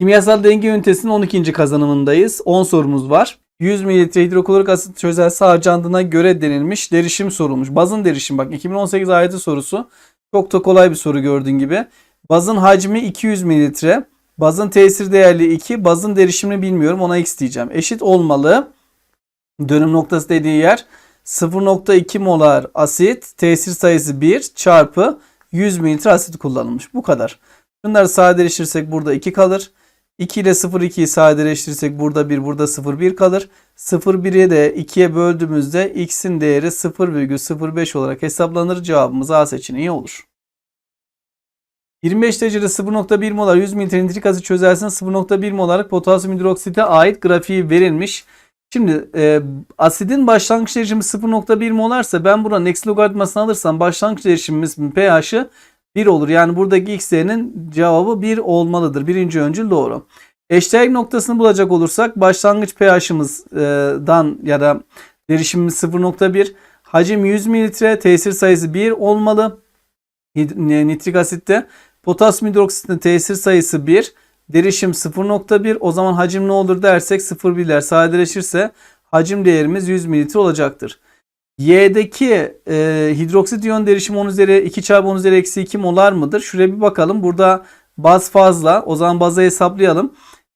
Kimyasal denge ünitesinin 12. kazanımındayız. 10 sorumuz var. 100 mililitre hidroklorik asit çözelsi harcandığına göre denilmiş derişim sorulmuş. Bazın derişim bak 2018 ayeti sorusu. Çok da kolay bir soru gördüğün gibi. Bazın hacmi 200 mililitre. Bazın tesir değerli 2. Bazın derişimini bilmiyorum ona x diyeceğim. Eşit olmalı. Dönüm noktası dediği yer 0.2 molar asit tesir sayısı 1 çarpı 100 mililitre asit kullanılmış. Bu kadar. Bunları sadeleştirirsek burada 2 kalır. 2 ile 0,2'yi sadeleştirirsek burada 1 burada 0,1 kalır. 0,1'i de 2'ye böldüğümüzde x'in değeri 0,05 olarak hesaplanır. Cevabımız A seçeneği olur. 25 derecede 0.1 molar 100 mililitre nitrik asit çözersiniz 0.1 molarlık potasyum hidroksite ait grafiği verilmiş. Şimdi e, asidin başlangıç derişimi 0.1 molarsa ben buranın eksi logaritmasını alırsam başlangıç derişimimiz pH'ı 1 olur. Yani buradaki x değerinin cevabı 1 olmalıdır. Birinci öncül doğru. Eşdeğerlik noktasını bulacak olursak başlangıç pH'ımızdan ya da derişimimiz 0.1 hacim 100 mililitre tesir sayısı 1 olmalı. Nitrik asitte potasyum hidroksitin tesir sayısı 1 derişim 0.1 o zaman hacim ne olur dersek 0,1'ler sadeleşirse hacim değerimiz 100 mililitre olacaktır. Y'deki e, hidroksit iyon derişimi 10 üzeri 2 çarpı 10 üzeri eksi 2 molar mıdır? Şuraya bir bakalım. Burada baz fazla. O zaman bazı hesaplayalım.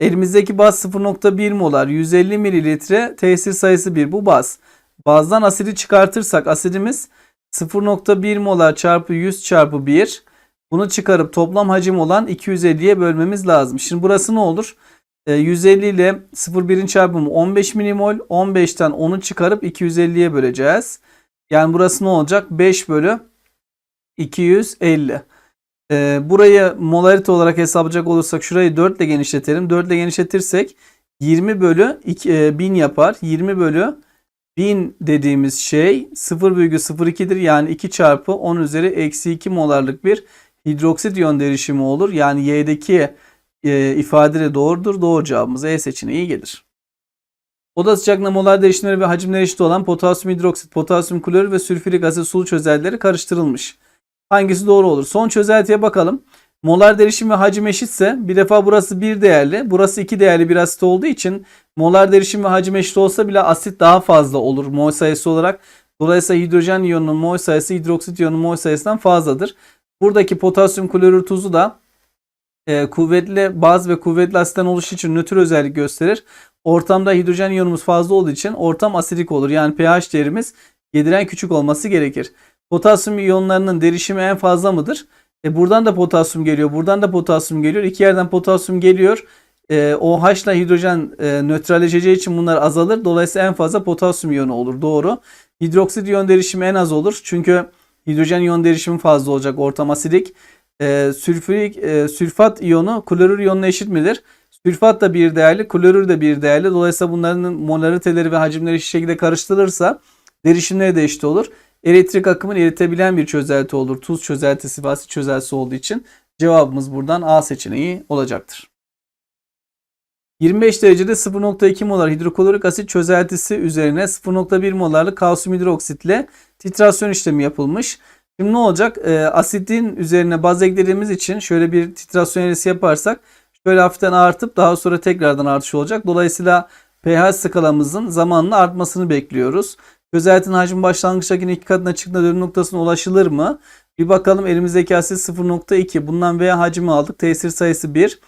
Elimizdeki baz 0.1 molar 150 mililitre tesir sayısı 1. Bu baz. Bazdan asidi çıkartırsak asidimiz 0.1 molar çarpı 100 çarpı 1. Bunu çıkarıp toplam hacim olan 250'ye bölmemiz lazım. Şimdi burası ne olur? E, 150 ile 0,1'in çarpımı 15 milimol. 15'ten 10'u çıkarıp 250'ye böleceğiz. Yani burası ne olacak? 5 bölü 250. E, burayı molarite olarak hesaplayacak olursak şurayı 4 ile genişletelim. 4 ile genişletirsek 20 bölü 2, e, 1000 yapar. 20 bölü 1000 dediğimiz şey 0,02'dir. Yani 2 çarpı 10 üzeri eksi 2 molarlık bir hidroksit iyon derişimi olur. Yani Y'deki e, ifade de doğrudur. Doğru cevabımız E seçeneği gelir. Oda sıcaklığında molar derişimleri ve hacimleri eşit olan potasyum hidroksit, potasyum klorür ve sülfürik asit sulu çözeltileri karıştırılmış. Hangisi doğru olur? Son çözeltiye bakalım. Molar derişim ve hacim eşitse bir defa burası 1 değerli, burası 2 değerli bir asit olduğu için molar derişim ve hacim eşit olsa bile asit daha fazla olur mol sayısı olarak. Dolayısıyla hidrojen iyonunun mol sayısı hidroksit iyonunun mol sayısından fazladır. Buradaki potasyum klorür tuzu da e, kuvvetli baz ve kuvvetli asitten oluşu için nötr özellik gösterir. Ortamda hidrojen iyonumuz fazla olduğu için ortam asidik olur. Yani pH değerimiz 7'den küçük olması gerekir. Potasyum iyonlarının derişimi en fazla mıdır? E buradan da potasyum geliyor. Buradan da potasyum geliyor. İki yerden potasyum geliyor. E, OH ile hidrojen e, nötralleşeceği için bunlar azalır. Dolayısıyla en fazla potasyum iyonu olur. Doğru. Hidroksit iyon derişimi en az olur. Çünkü hidrojen iyon derişimi fazla olacak. Ortam asidik. E, sülfürik, e, sülfat iyonu klorür iyonuna eşit midir? Sülfat da bir değerli, klorür de bir değerli. Dolayısıyla bunların molariteleri ve hacimleri şu şekilde karıştırılırsa derişimleri de eşit olur. Elektrik akımını eritebilen bir çözelti olur. Tuz çözeltisi ve asit çözeltisi olduğu için cevabımız buradan A seçeneği olacaktır. 25 derecede 0.2 molar hidroklorik asit çözeltisi üzerine 0.1 molarlık kalsiyum hidroksitle titrasyon işlemi yapılmış. Şimdi ne olacak? E, asitin üzerine baz eklediğimiz için şöyle bir titrasyon eğrisi yaparsak şöyle hafiften artıp daha sonra tekrardan artış olacak. Dolayısıyla pH skalamızın zamanla artmasını bekliyoruz. Çözeltinin hacmi başlangıçtakinin iki katına çıktığında dönüm noktasına ulaşılır mı? Bir bakalım elimizdeki asit 0.2. Bundan V hacmi aldık. Tesir sayısı 1.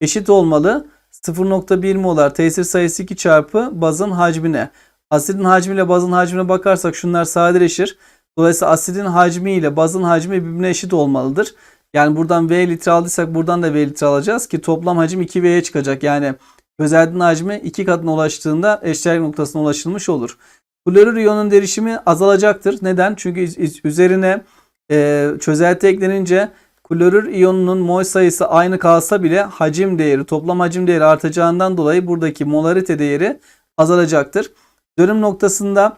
Eşit olmalı. 0.1 molar tesir sayısı 2 çarpı bazın hacmine. Asidin hacmiyle bazın hacmine bakarsak şunlar sadeleşir. Dolayısıyla asidin hacmi ile bazın hacmi birbirine eşit olmalıdır. Yani buradan V litre aldıysak buradan da V litre alacağız ki toplam hacim 2V'ye çıkacak. Yani çözeltinin hacmi 2 katına ulaştığında eşdeğer noktasına ulaşılmış olur. Klorür iyonun derişimi azalacaktır. Neden? Çünkü üzerine e, çözelti eklenince klorür iyonunun mol sayısı aynı kalsa bile hacim değeri, toplam hacim değeri artacağından dolayı buradaki molarite değeri azalacaktır. Dönüm noktasında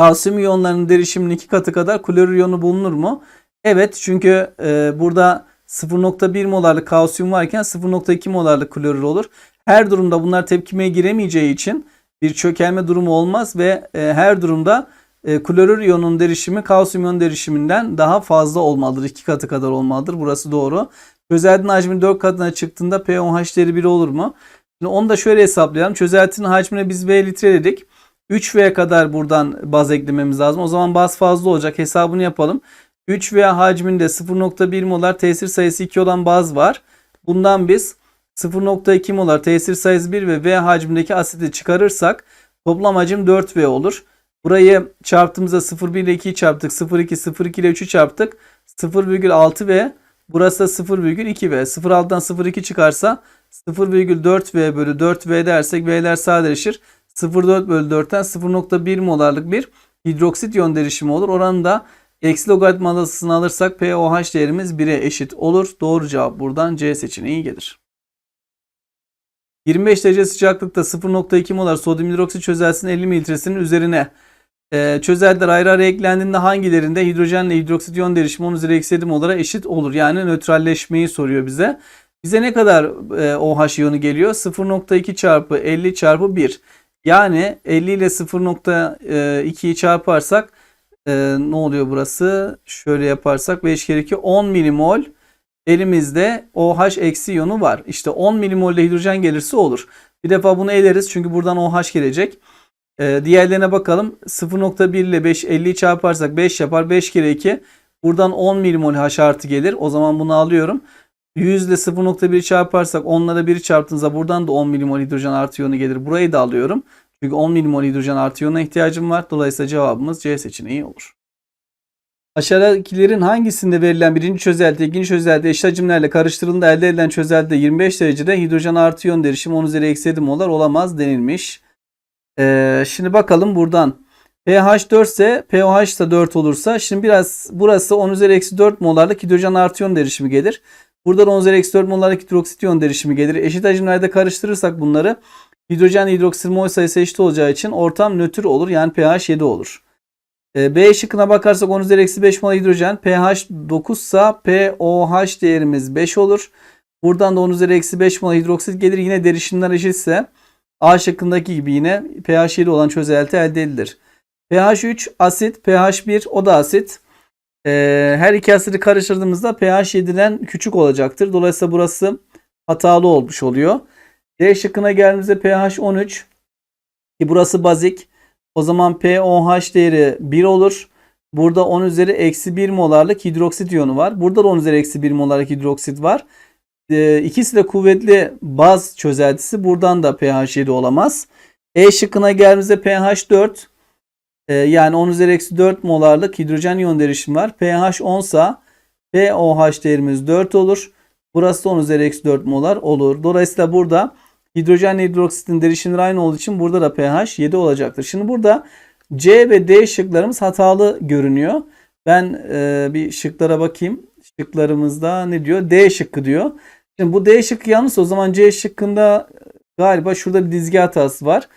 kalsiyum iyonlarının derişiminin iki katı kadar klorür iyonu bulunur mu? Evet çünkü e, burada 0.1 molarlık kalsiyum varken 0.2 molarlık klorür olur. Her durumda bunlar tepkimeye giremeyeceği için bir çökelme durumu olmaz ve e, her durumda e, klorür iyonun derişimi kalsiyum iyon derişiminden daha fazla olmalıdır. iki katı kadar olmalıdır. Burası doğru. Çözeltinin hacmi 4 katına çıktığında pOH değeri 1 olur mu? Şimdi onu da şöyle hesaplayalım. Çözeltinin hacmine biz V litre dedik. 3V kadar buradan baz eklememiz lazım. O zaman baz fazla olacak. Hesabını yapalım. 3V hacminde 0.1 molar tesir sayısı 2 olan baz var. Bundan biz 0.2 molar tesir sayısı 1 ve V hacmindeki asidi çıkarırsak toplam hacim 4V olur. Burayı çarptığımızda 0,1 ile 2'yi çarptık. 0,2, 0,2 ile 3'ü çarptık. 0,6V. Burası da 0,2V. 0,6'dan 0,2 çıkarsa 0,4V bölü 4V dersek V'ler sadeleşir. 0,4 bölü 4'ten 0,1 molarlık bir hidroksit iyon derişimi olur. Oranı da eksi logaritmasını alırsak pOH değerimiz 1'e eşit olur. Doğru cevap buradan C seçeneği gelir. 25 derece sıcaklıkta 0.2 molar sodyum hidroksit çözeltisinin 50 mililitresinin üzerine e, çözeltiler ayrı ayrı eklendiğinde hangilerinde hidrojenle hidroksit iyon derişimi 10 üzeri eksi 7 molara eşit olur? Yani nötralleşmeyi soruyor bize. Bize ne kadar e, OH iyonu geliyor? 0.2 çarpı 50 çarpı 1. Yani 50 ile 0.2'yi çarparsak e, ne oluyor burası? Şöyle yaparsak 5 kere 2 10 milimol elimizde OH eksi iyonu var. İşte 10 milimolde hidrojen gelirse olur. Bir defa bunu eleriz çünkü buradan OH gelecek. Ee, diğerlerine bakalım. 0.1 ile 5 50'yi çarparsak 5 yapar. 5 kere 2 buradan 10 milimol H artı gelir. O zaman bunu alıyorum. 100 ile 0.1 çarparsak 10'la da 1'i çarptığınızda buradan da 10 milimol hidrojen artı iyonu gelir. Burayı da alıyorum. Çünkü 10 milimol hidrojen artı iyonuna ihtiyacım var. Dolayısıyla cevabımız C seçeneği olur. Aşağıdakilerin hangisinde verilen birinci çözelti ikinci çözelti eşit hacimlerle karıştırıldığında elde edilen çözeltide 25 derecede hidrojen artı iyon derişimi 10 üzeri eksi 7 molar olamaz denilmiş. Ee, şimdi bakalım buradan. pH 4 ise pOH da 4 olursa şimdi biraz burası 10 üzeri eksi 4 molarlık hidrojen artı iyon derişimi gelir. Burada da 10 üzeri eksi 4 molarlık hidroksit iyon derişimi gelir. Eşit hacimlerde karıştırırsak bunları hidrojen hidroksit mol sayısı eşit olacağı için ortam nötr olur. Yani pH 7 olur. E, B şıkkına bakarsak 10 üzeri eksi 5 mol hidrojen pH 9 ise pOH değerimiz 5 olur. Buradan da 10 üzeri eksi 5 mol hidroksit gelir. Yine derişimler eşitse A şıkkındaki gibi yine pH 7 olan çözelti elde edilir. pH 3 asit, pH 1 o da asit. E, her iki asidi karıştırdığımızda pH 7'den küçük olacaktır. Dolayısıyla burası hatalı olmuş oluyor. D şıkkına geldiğimizde pH 13 ki burası bazik. O zaman pOH değeri 1 olur. Burada 10 üzeri eksi 1 molarlık hidroksit iyonu var. Burada da 10 üzeri eksi 1 molarlık hidroksit var. Ee, ikisi de kuvvetli baz çözeltisi. Buradan da pH 7 olamaz. E şıkkına geldiğimizde pH 4. Ee, yani 10 üzeri eksi 4 molarlık hidrojen iyon derişimi var. pH 10 ise pOH değerimiz 4 olur. Burası da 10 üzeri eksi 4 molar olur. Dolayısıyla burada hidrojen hidroksitin derişimleri aynı olduğu için burada da pH 7 olacaktır. Şimdi burada C ve D şıklarımız hatalı görünüyor. Ben e, bir şıklara bakayım. Şıklarımızda ne diyor? D şıkkı diyor. Şimdi bu D şıkkı yanlış o zaman C şıkkında galiba şurada bir dizgi hatası var.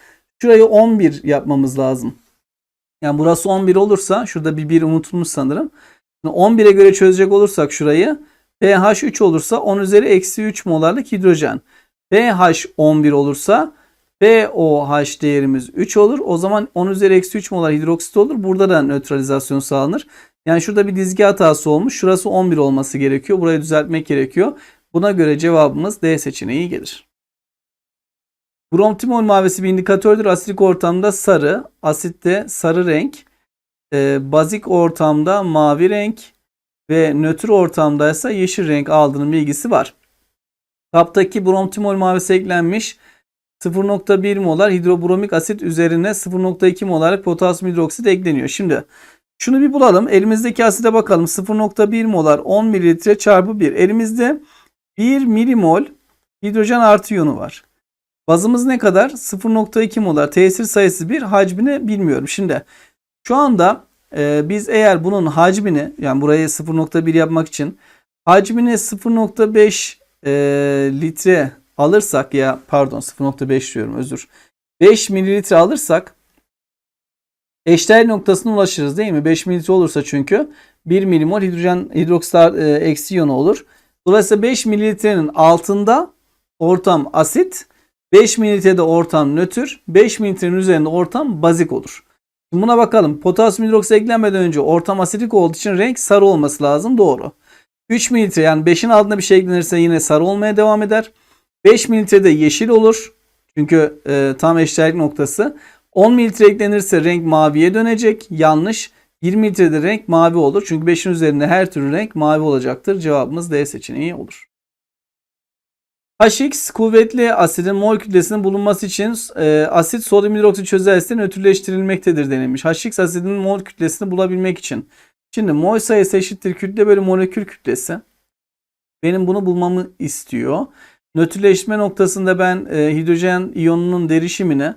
Şurayı 11 yapmamız lazım. Yani burası 11 olursa şurada bir 1 unutulmuş sanırım. 11'e göre çözecek olursak şurayı pH 3 olursa 10 üzeri eksi 3 molarlık hidrojen. pH 11 olursa pOH değerimiz 3 olur. O zaman 10 üzeri eksi 3 molar hidroksit olur. Burada da nötralizasyon sağlanır. Yani şurada bir dizgi hatası olmuş. Şurası 11 olması gerekiyor. Burayı düzeltmek gerekiyor. Buna göre cevabımız D seçeneği gelir. Bromtimol mavisi bir indikatördür. Asitik ortamda sarı, asitte sarı renk, e, bazik ortamda mavi renk ve nötr ortamda ise yeşil renk aldığının bilgisi var. Kaptaki bromtimol mavisi eklenmiş 0.1 molar hidrobromik asit üzerine 0.2 molar potasyum hidroksit ekleniyor. Şimdi şunu bir bulalım. Elimizdeki aside bakalım. 0.1 molar 10 mililitre çarpı 1. Elimizde 1 milimol hidrojen artı iyonu var. Bazımız ne kadar? 0.2 molar. Tesir sayısı 1. Hacmini bilmiyorum. Şimdi şu anda e, biz eğer bunun hacmini yani burayı 0.1 yapmak için hacmini 0.5 e, litre alırsak ya pardon 0.5 diyorum özür. 5 mililitre alırsak eşdeğer noktasına ulaşırız değil mi? 5 mililitre olursa çünkü 1 milimol hidrojen hidroksit e, eksi iyonu olur. Dolayısıyla 5 mililitrenin altında ortam asit, 5 mililitrede ortam nötr, 5 mililitrenin üzerinde ortam bazik olur. Buna bakalım. Potasyum hidroksit eklenmeden önce ortam asidik olduğu için renk sarı olması lazım. Doğru. 3 mililitre yani 5'in altında bir şey eklenirse yine sarı olmaya devam eder. 5 mililitrede yeşil olur. Çünkü e, tam eşdeğerlik noktası. 10 mililitre eklenirse renk maviye dönecek. Yanlış. 20 mililitrede renk mavi olur. Çünkü 5'in üzerinde her türlü renk mavi olacaktır. Cevabımız D seçeneği olur. HX kuvvetli asidin mol kütlesinin bulunması için e, asit sodyum hidroksit çözeltisinin nötrleştirilmektedir denilmiş. HX asidin mol kütlesini bulabilmek için. Şimdi mol sayısı eşittir kütle bölü molekül kütlesi. Benim bunu bulmamı istiyor. Nötrleşme noktasında ben e, hidrojen iyonunun derişimini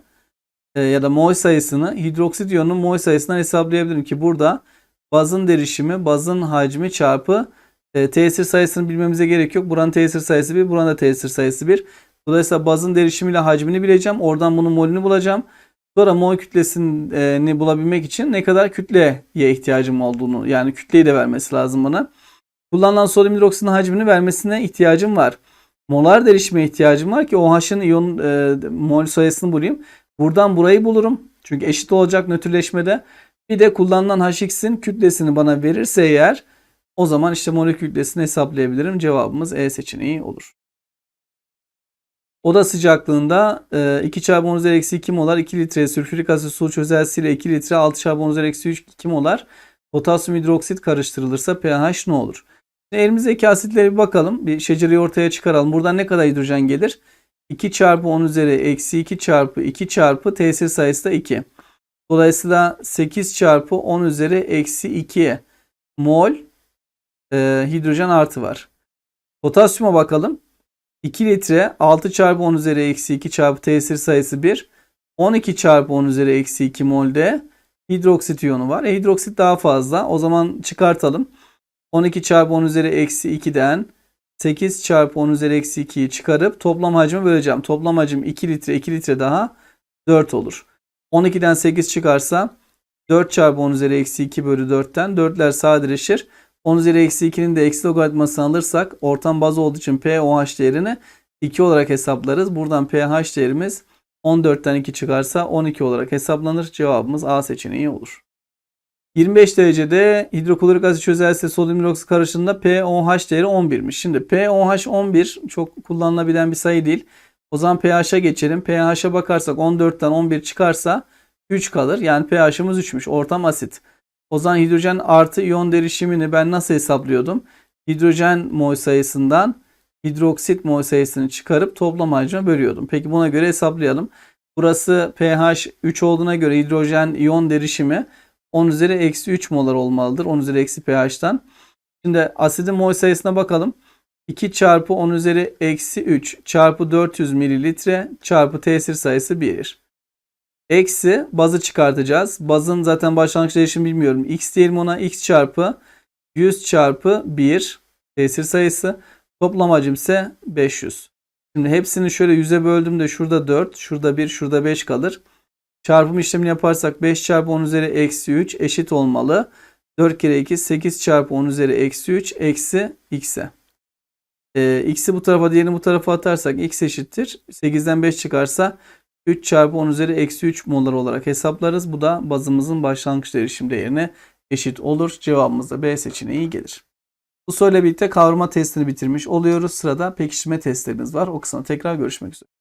e, ya da mol sayısını hidroksit iyonunun mol sayısından hesaplayabilirim ki burada bazın derişimi bazın hacmi çarpı e, tesir sayısını bilmemize gerek yok. Buranın tesir sayısı 1, buranın da tesir sayısı 1. Dolayısıyla bazın derişimiyle hacmini bileceğim. Oradan bunun molünü bulacağım. Sonra mol kütlesini bulabilmek için ne kadar kütleye ihtiyacım olduğunu yani kütleyi de vermesi lazım bana. Kullanılan sodyum hidroksitin hacmini vermesine ihtiyacım var. Molar derişime ihtiyacım var ki OH'ın iyon e, mol sayısını bulayım. Buradan burayı bulurum. Çünkü eşit olacak nötrleşmede. Bir de kullanılan HX'in kütlesini bana verirse eğer o zaman işte molekül kütlesini hesaplayabilirim. Cevabımız E seçeneği olur. Oda sıcaklığında e, 2 çarpı 10 üzeri eksi 2 molar 2 litre sülfürik asit su çözeltisiyle 2 litre 6 çarpı 10 üzeri eksi 3 2 molar potasyum hidroksit karıştırılırsa pH ne olur? Şimdi elimizdeki asitlere bir bakalım. Bir şecereyi ortaya çıkaralım. Buradan ne kadar hidrojen gelir? 2 çarpı 10 üzeri eksi 2 çarpı 2 çarpı tesir sayısı da 2. Dolayısıyla 8 çarpı 10 üzeri eksi 2 mol e, hidrojen artı var. Potasyuma bakalım. 2 litre 6 çarpı 10 üzeri eksi 2 çarpı tesir sayısı 1. 12 çarpı 10 üzeri eksi 2 molde hidroksit iyonu var. E, hidroksit daha fazla. O zaman çıkartalım. 12 çarpı 10 üzeri eksi 2'den 8 çarpı 10 üzeri eksi 2'yi çıkarıp toplam hacmi böleceğim. Toplam hacim 2 litre 2 litre daha 4 olur. 12'den 8 çıkarsa 4 çarpı 10 üzeri eksi 2 bölü 4'ten 4'ler sadeleşir. 10 üzeri eksi 2'nin de eksi logaritmasını alırsak ortam baz olduğu için pOH değerini 2 olarak hesaplarız. Buradan pH değerimiz 14'ten 2 çıkarsa 12 olarak hesaplanır. Cevabımız A seçeneği olur. 25 derecede hidroklorik asit çözeltisi sodyum hidroksit karışımında pOH değeri 11'miş. Şimdi pOH 11 çok kullanılabilen bir sayı değil. O zaman pH'a geçelim. pH'a bakarsak 14'ten 11 çıkarsa 3 kalır. Yani pH'ımız 3'müş. Ortam asit. O zaman hidrojen artı iyon derişimini ben nasıl hesaplıyordum? Hidrojen mol sayısından hidroksit mol sayısını çıkarıp toplam hacme bölüyordum. Peki buna göre hesaplayalım. Burası pH 3 olduğuna göre hidrojen iyon derişimi 10 üzeri eksi 3 molar olmalıdır. 10 üzeri eksi pH'tan. Şimdi asidin mol sayısına bakalım. 2 çarpı 10 üzeri eksi 3 çarpı 400 mililitre çarpı tesir sayısı 1. Eksi bazı çıkartacağız. Bazın zaten başlangıç değişimi bilmiyorum. X diyelim ona x çarpı 100 çarpı 1 tesir sayısı. Toplam hacim ise 500. Şimdi hepsini şöyle 100'e böldüm de şurada 4, şurada 1, şurada 5 kalır. Çarpım işlemini yaparsak 5 çarpı 10 üzeri eksi 3 eşit olmalı. 4 kere 2 8 çarpı 10 üzeri eksi 3 eksi x'e. Ee, x'i bu tarafa diğerini bu tarafa atarsak x eşittir. 8'den 5 çıkarsa 3 çarpı 10 üzeri eksi 3 molar olarak hesaplarız. Bu da bazımızın başlangıç derişim değerine eşit olur. Cevabımız da B seçeneği gelir. Bu soruyla birlikte kavrama testini bitirmiş oluyoruz. Sırada pekiştirme testlerimiz var. O kısımda tekrar görüşmek üzere.